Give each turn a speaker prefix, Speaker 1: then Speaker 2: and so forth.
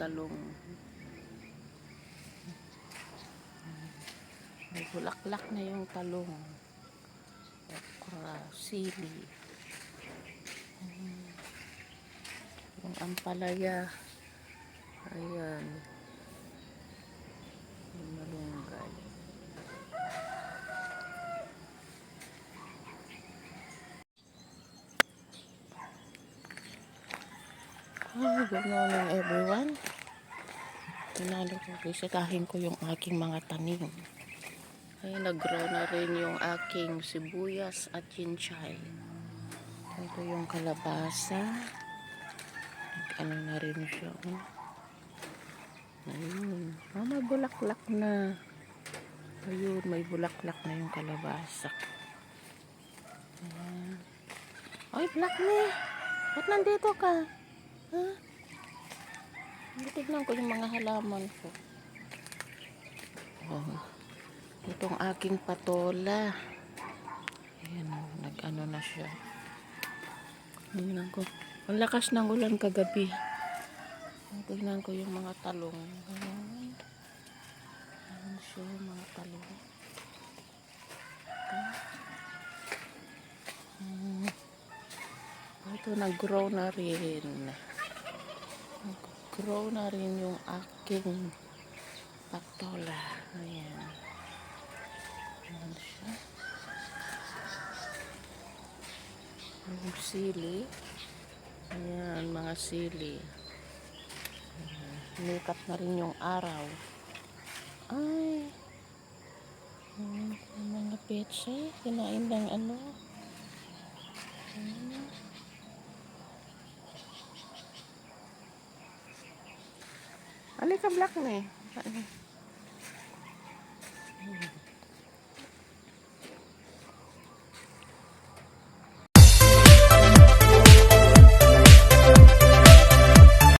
Speaker 1: talong. May bulaklak na yung talong. Okra, sili. Yung ampalaya. Ayan. Yung malunggay. Good morning everyone. Tinalo ko, bisitahin ko yung aking mga tanim. Ay, nag-grow na rin yung aking sibuyas at chinchay. Ito yung kalabasa. Nag-ano na rin siya. Oh. Ayun. Oh, may bulaklak na. Ayun, may bulaklak na yung kalabasa. Ayan. Ay, black me. Ba't nandito ka? Ha? Tignan ko yung mga halaman ko. Oh. Itong aking patola. Ayan, nag-ano na siya. Tingnan ko. Ang lakas ng ulan kagabi. Tingnan ko yung mga talong. Ayan. Ayan siya, mga talong. Ito. Ito, nag-grow na rin. Nag-grow na rin yung aking patola. Ayan. Ayan siya. Yung sili. Ayan, mga sili. Nikat na rin yung araw. Ay. Ayan, mga petsa. Kinain ng ano. Ayan. Alika black na eh.